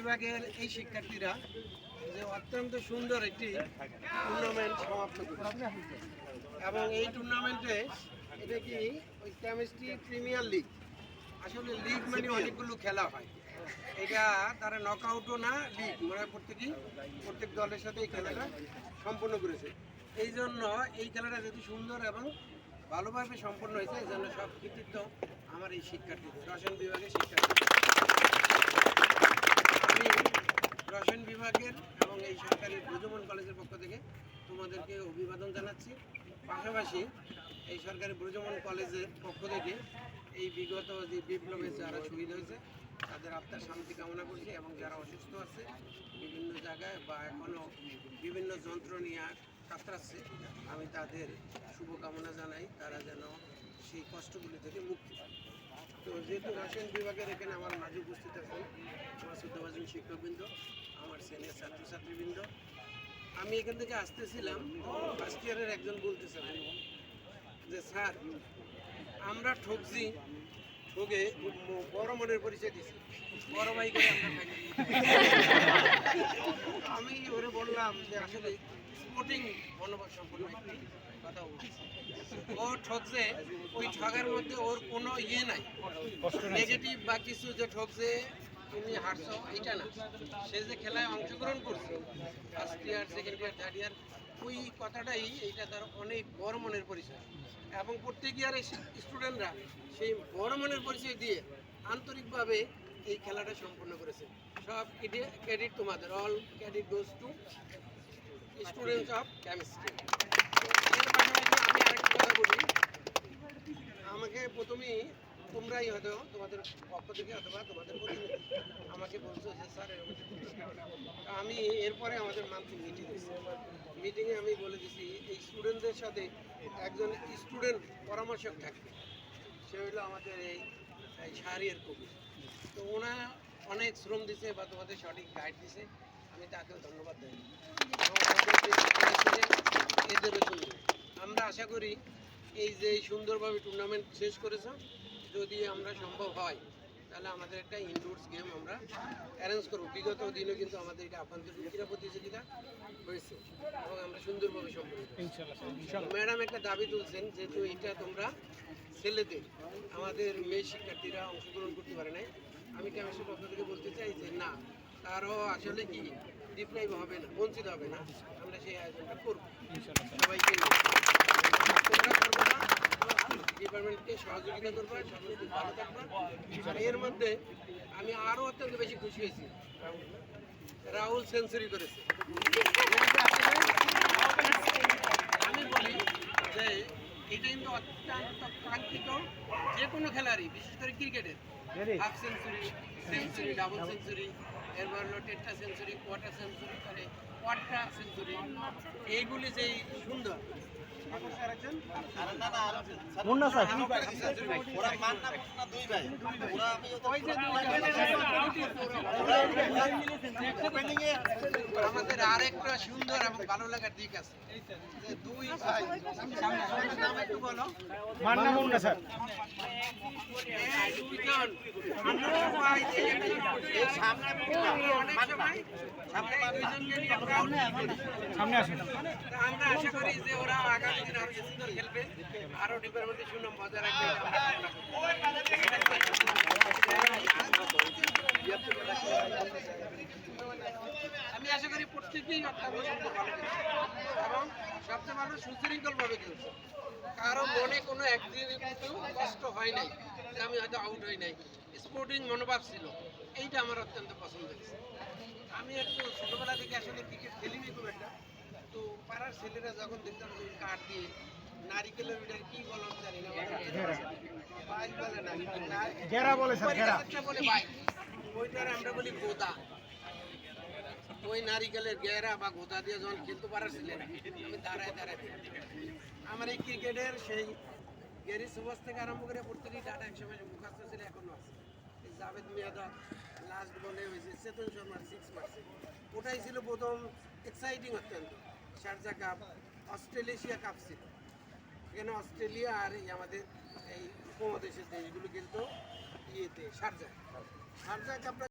বিভাগের এই শিক্ষার্থীরা যে অত্যন্ত সুন্দর একটি টুর্নামেন্ট সমাপ্ত করেছে। এবং এই টুর্নামেন্টে এটা কি ওই কেমিস্ট্রি প্রিমিয়ার লিগ আসলে লিগ মানে অনেকগুলো খেলা হয়। এটা তারা নকআউটও না লিগ মানে প্রত্যেকই প্রত্যেক দলের সাথে এই খেলাটা সম্পন্ন করেছে। এই জন্য এই খেলাটা যদি সুন্দর এবং ভালোভাবে সম্পন্ন হয়েছে এই জন্য সব কৃতিত্ব আমার এই শিক্ষার্থীদের রসায়ন বিভাগের শিক্ষার্থী আমি রসায়ন বিভাগের এবং এই সরকারি ব্রজমন কলেজের পক্ষ থেকে তোমাদেরকে অভিবাদন জানাচ্ছি। পাশাপাশি এই সরকারি ব্রজমন কলেজের পক্ষ থেকে এই বিগত যে বিপ্লবে যারা শহীদ হয়েছে, তাদের আত্মার শান্তি কামনা করছি এবং যারা অসুস্থ আছে, বিভিন্ন জায়গায় বা এখনও বিভিন্ন যন্ত্র নিয়ে কাতরাচ্ছে, আমি তাদের শুভকামনা জানাই। তারা যেন সেই কষ্টগুলি থেকে মুক্তি পায়। রসায়ন বিভাগের এখানে আমার মাঝে উপস্থিত আছেন আমার শ্রদ্ধাভাজন শিক্ষকবৃন্দ, আমার সিনিয়র ছাত্রছাত্রীবৃন্দ। আমি এখান থেকে আসতেছিলাম ফার্স্ট ইয়ারের একজন বলতেছিলেন যে, স্যার, আমরা ঠকছি ঠকে বড় মনের পরিচয় দিছি। বড় ভাই করে আমরা আমি ওরে বললাম যে, আসলে স্পোর্টিং মনোভাব সম্পন্ন ও ঠকছে ওই ঠগার মধ্যে ওর কোনো ইয়ে নাই। নেগেটিভ বা কিছু যে ঠকছে তুমি হারছো এইটা না। সে যে খেলায় অংশগ্রহণ করছে first year second year third year ওই কথাটাই এইটা তার অনেক বড় মনের পরিচয়। এবং প্রত্যেক ইয়ারে স্টুডেন্টরা সেই বড় মনের পরিচয় দিয়ে আন্তরিকভাবে এই খেলাটা সম্পন্ন করেছে। সব ক্রেডিট তোমাদের। All credit goes to students of chemistry আমাকে প্রথমেই তোমরাই হয়তো তোমাদের পক্ষ থেকে অথবা তোমাদের আমাকে বলছো যে, স্যার, এরকম আমি এরপরে আমাদের মান্থলি মিটিং মিটিংয়ে আমি বলে দিছি, এই স্টুডেন্টদের সাথে একজন স্টুডেন্ট পরামর্শক থাকবে সে হলো আমাদের এই শাহরিয়ার কবি। তো ওনা অনেক শ্রম দিছে বা তোমাদের সঠিক গাইড দিছে। আমি তাকেও ধন্যবাদ দেই এবং আমাদের যে ছাত্ররা ছিলেন, এদেরও সুন্দর আমরা আশা করি এই যে সুন্দরভাবে টুর্নামেন্ট শেষ করেছ যদি আমরা সম্ভব হয় তাহলে আমাদের একটা ইনডোরস গেম আমরা অ্যারেঞ্জ করব। বিগত দিনে কিন্তু আমাদের এটা আভ্যন্তরীণ ক্রীড়া প্রতিযোগিতা হয়েছে এবং আমরা সুন্দরভাবে সম্পন্ন ম্যাডাম একটা দাবি তুলছেন যেহেতু এটা তোমরা ছেলেদের আমাদের মেয়ে শিক্ষার্থীরা অংশগ্রহণ করতে পারে নাই। আমি কেমিস্ট্রির পক্ষ থেকে বলতে চাই যে না তারও আসলে কি ডিপ্রাইভ হবে না বঞ্চিত হবে না। আমরা সেই আয়োজনটা করব। সবাইকে ডিপার্টমেন্টকে সহযোগিতা করবা ভালো থাকবা। এর মধ্যে আমি আরও অত্যন্ত বেশি খুশি হয়েছি। রাহুল সেঞ্চুরি করেছে। আমি বলি যে এটা কিন্তু অত্যন্ত কাঙ্ক্ষিত যে কোনো খেলারই বিশেষ করে ক্রিকেটের। Half century century double century. এরপর হলো টেট্টা সেঞ্চুরি কোয়ার্টার সেঞ্চুরি মানে কোয়ার্টার সেঞ্চুরি। এইগুলি যেই সুন্দর। তারপর স্যার। ওই যে আমাদের আরেকটা সুন্দর এবং ভালো লাগার দিক আছে। যে দুই ভাই। নাম একটু বলো যে সামনে সামনে। তা আমরা আশা করি যে ওরা আগামী দিন আরও সুন্দর খেলবে আরও ডিপার্টমেন্টের সুনাম বজায় রাখবে। আমি আশা করি প্রত্যেকেই খেলছে এবং সবচেয়ে ভালো সুশৃঙ্খল ভাবে খেলছে কারও মনে কোনো একদিন কিন্তু কষ্ট হয় নাই আমি হয়তো আউট হই নাই স্পোর্টিং মনোভাব ছিল। এইটা আমার অত্যন্ত পছন্দ হয়েছে। আমি একটু ছোটবেলা থেকে আসলে ক্রিকেট খেলিনি খুব একটা। তো পাড়ার ছেলেরা যখন দেখতাম যে কাঠ দিয়ে নারিকেলের ওইটার কি বলো জানি না বাইক বলে না ঘেরা বলে স্যার, ঘেরা। পরিবেশেরটা বলে বাইক ওইটার আমরা বলি গোদা। ওই নারিকেলের গেরা বা গোদা দিয়ে যখন খেলতে পারার ছেলেরা আমি দাঁড়ায় দাঁড়ায় আমার এই ক্রিকেটের সেই গেরি সুভাষ থেকে আরম্ভ করে প্রত্যেকটি ডাটা একসময় মুখাস্ত ছিল এখনও আছে। জাভেদ মিয়াদা লাস্ট বলে হয়েছে, চেতন শর্মার সিক্স মার্সে ওটাই ছিল প্রথম এক্সাইটিং অত্যন্ত। শারজা কাপ অস্ট্রেলেশিয়া কাপ ছিল। এখানে অস্ট্রেলিয়া আর এই আমাদের এই উপমহাদেশের দেশগুলো কিন্তু ইয়েতে, শারজা। শারজা কাপটা